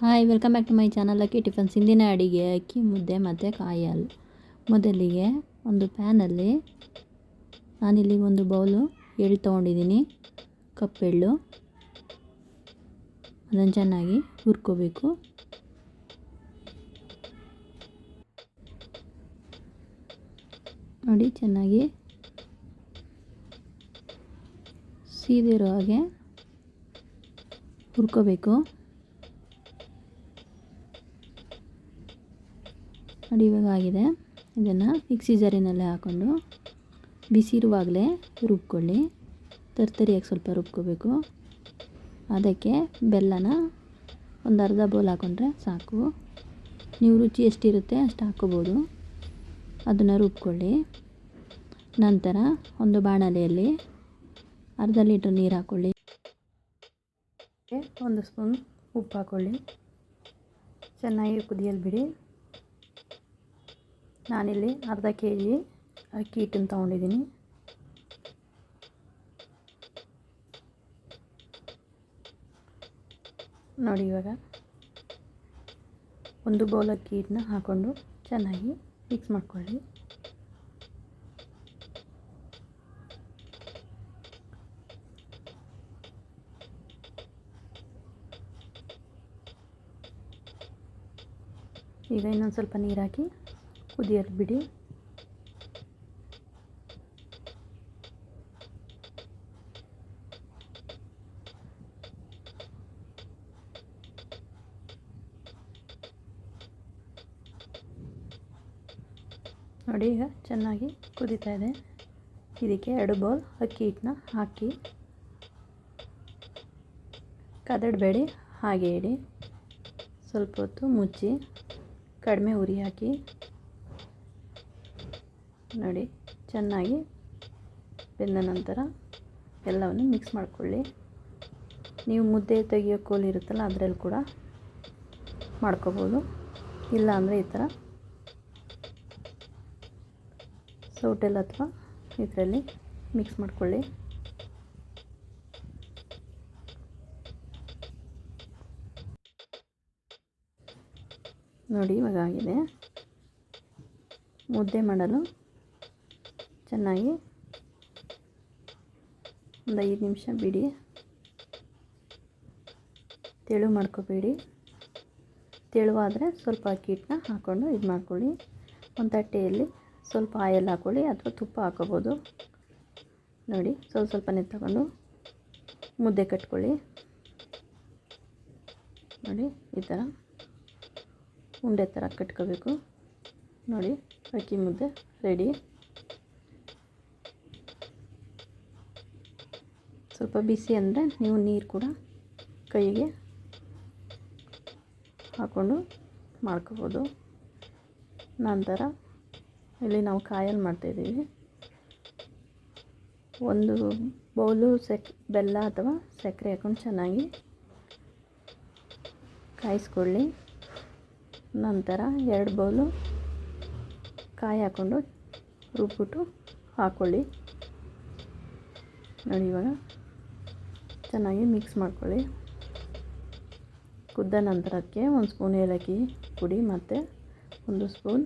Hi welcome back to my channel ಅಕ್ಕಿ tiffins ಇಂದಿನ ಅಡಿಗೆ ಅಕ್ಕಿ, ಮುದ್ದೆ ಮತ್ತು ಕಾಯಿ ಹಾಲು ಮೊದಲಿಗೆ ಒಂದು ಪ್ಯಾನಲ್ಲಿ ನಾನಿಲ್ಲಿ ಒಂದು ಬೌಲು ಎಳ್ಳು ತೊಗೊಂಡಿದ್ದೀನಿ. ಕಪ್ ಎಳ್ಳು. ಅದನ್ನು ಚೆನ್ನಾಗಿ ಹುರ್ಕೋಬೇಕು. ನೋಡಿ, ಚೆನ್ನಾಗಿ ಸೀದಿರೋ ಹಾಗೆ ಹುರ್ಕೋಬೇಕು. ನೋಡಿ ಇವಾಗ ಆಗಿದೆ ಇದನ್ನು ಮಿಕ್ಸಿ ಜಾರಿನಲ್ಲೇ ಹಾಕ್ಕೊಂಡು ಬಿಸಿ ಇರುವಾಗಲೇ ರುಬ್ಕೊಳ್ಳಿ. ತರ್ತರಿಯಾಗಿ ಸ್ವಲ್ಪ ರುಬ್ಕೋಬೇಕು. ಅದಕ್ಕೆ ಬೆಲ್ಲನ ಒಂದು ಅರ್ಧ ಬೌಲ್ ಹಾಕ್ಕೊಂಡ್ರೆ ಸಾಕು. ನೀವು ರುಚಿ ಎಷ್ಟಿರುತ್ತೆ ಅಷ್ಟು ಹಾಕ್ಕೋಬೋದು. ಅದನ್ನು ರುಬ್ಕೊಳ್ಳಿ. ನಂತರ ಒಂದು ಬಾಣಲೆಯಲ್ಲಿ ಅರ್ಧ ಲೀಟ್ರ್ ನೀರು ಹಾಕ್ಕೊಳ್ಳಿ ಒಂದು ಸ್ಪೂನ್ ಉಪ್ಪು ಹಾಕ್ಕೊಳ್ಳಿ ಚೆನ್ನಾಗಿ ಕುದಿಯಲು ಬಿಡಿ ನಾನಿಲ್ಲಿ ಅರ್ಧ ಕೆ ಜಿ ಅಕ್ಕಿ ಹಿಟ್ಟನ್ನು ತೊಗೊಂಡಿದ್ದೀನಿ. ನೋಡಿ ಇವಾಗ, ಒಂದು ಬೌಲ್ ಅಕ್ಕಿ ಹಿಟ್ಟನ್ನ ಹಾಕ್ಕೊಂಡು ಚೆನ್ನಾಗಿ ಮಿಕ್ಸ್ ಮಾಡ್ಕೊಳ್ಳಿ. ಈಗ ಇನ್ನೊಂದು ಸ್ವಲ್ಪ ನೀರು ಹಾಕಿ ಕುದಿಯಲು ಬಿಡಿ. ನೋಡಿ ಈಗ ಚೆನ್ನಾಗಿ ಕುದೀತಾ ಇದೆ. ಇದಕ್ಕೆ ಎರಡು ಬೌಲ್ ಅಕ್ಕಿ ಹಿಟ್ಟನ್ನ ಹಾಕಿ. ಕದಡಬೇಡಿ, ಹಾಗೆ ಇಡಿ. ಸ್ವಲ್ಪ ಹೊತ್ತು ಮುಚ್ಚಿ, ಕಡಿಮೆ ಉರಿ ಹಾಕಿ. ನೋಡಿ, ಚೆನ್ನಾಗಿ ಬೆಂದ ನಂತರ ಎಲ್ಲವನ್ನು ಮಿಕ್ಸ್ ಮಾಡಿಕೊಳ್ಳಿ. ನೀವು ಮುದ್ದೆ ತೆಗಿಯೋ ಕೋಲಿ ಇರುತ್ತಲ್ಲ, ಅದರಲ್ಲಿ ಕೂಡ ಮಾಡ್ಕೋಬೋದು. ಇಲ್ಲ ಅಂದರೆ ಈ ಥರ ಸೌಟೆಲ್ ಅಥವಾ ಇದರಲ್ಲಿ ಮಿಕ್ಸ್ ಮಾಡ್ಕೊಳ್ಳಿ. ನೋಡಿ, ಇವಾಗ ಆಗಿದೆ. ಮುದ್ದೆ ಮಾಡಲು ಚೆನ್ನಾಗಿ ಒಂದು ಐದು ನಿಮಿಷ ಬಿಡಿ. ತೆಳು ಮಾಡ್ಕೋಬೇಡಿ. ತೆಳುವಾದರೆ ಸ್ವಲ್ಪ ಅಕ್ಕಿ ಹಿಟ್ಟನ್ನ ಹಾಕ್ಕೊಂಡು ಇದು ಮಾಡ್ಕೊಳ್ಳಿ. ಒಂದು ತಟ್ಟೆಯಲ್ಲಿ ಸ್ವಲ್ಪ ಆಯಲ್ ಹಾಕ್ಕೊಳ್ಳಿ ಅಥವಾ ತುಪ್ಪ ಹಾಕೋಬೋದು. ನೋಡಿ, ಸ್ವಲ್ಪ ಸ್ವಲ್ಪನೇ ತಗೊಂಡು ಮುದ್ದೆ ಕಟ್ಕೊಳ್ಳಿ. ನೋಡಿ, ಈ ಥರ ಉಂಡೆ ಥರ ಕಟ್ಕೋಬೇಕು. ನೋಡಿ, ಅಕ್ಕಿ ಮುದ್ದೆ ರೆಡಿ. ಸ್ವಲ್ಪ ಬಿಸಿ ಅಂದರೆ ನೀವು ನೀರು ಕೂಡ ಕೈಗೆ ಹಾಕ್ಕೊಂಡು ಮಾಡ್ಕೋಬೋದು. ನಂತರ ಇಲ್ಲಿ ನಾವು ಕಾಯಲ್ಲಿ ಮಾಡ್ತಾಯಿದ್ದೀವಿ ಒಂದು ಬೌಲು ಸಕ್ ಬೆಲ್ಲ ಅಥವಾ ಸಕ್ಕರೆ ಹಾಕ್ಕೊಂಡು ಚೆನ್ನಾಗಿ ಕಾಯಿಸ್ಕೊಳ್ಳಿ. ನಂತರ ಎರಡು ಬೌಲು ಕಾಯಿ ಹಾಕ್ಕೊಂಡು ರುಬ್ಬಿಟ್ಟು ಹಾಕ್ಕೊಳ್ಳಿ ನೋಡಿ ಇವಾಗ ಚೆನ್ನಾಗಿ ಮಿಕ್ಸ್ ಮಾಡ್ಕೊಳ್ಳಿ. ಕುದ್ದ ನಂತರಕ್ಕೆ ಒಂದು ಸ್ಪೂನ್ ಏಲಕ್ಕಿ ಪುಡಿ ಮತ್ತು ಒಂದು ಸ್ಪೂನ್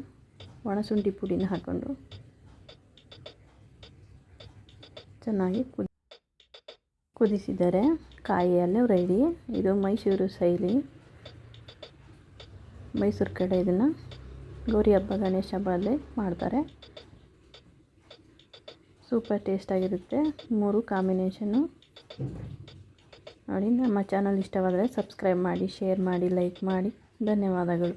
ಒಣಶುಂಠಿ ಪುಡಿನ ಹಾಕ್ಕೊಂಡು. ಚೆನ್ನಾಗಿ ಕುದಿ, ಕುದಿಸಿದರೆ ಕಾಯಿಯಲ್ಲೇ ರೆಡಿ ಇದು ಮೈಸೂರು ಶೈಲಿ. ಮೈಸೂರು ಕಡೆ ಇದನ್ನು ಗೌರಿ ಹಬ್ಬ, ಗಣೇಶ ಹಬ್ಬದಲ್ಲಿ ಮಾಡ್ತಾರೆ. ಸೂಪರ್ ಟೇಸ್ಟಾಗಿರುತ್ತೆ ಮೂರು ಕಾಂಬಿನೇಷನ್ನು ನೋಡಿ ನಮ್ಮ ಚಾನಲ್ ಇಷ್ಟವಾದರೆ ಸಬ್ಸ್ಕ್ರೈಬ್ ಮಾಡಿ ಶೇರ್ ಮಾಡಿ ಲೈಕ್ ಮಾಡಿ. ಧನ್ಯವಾದಗಳು.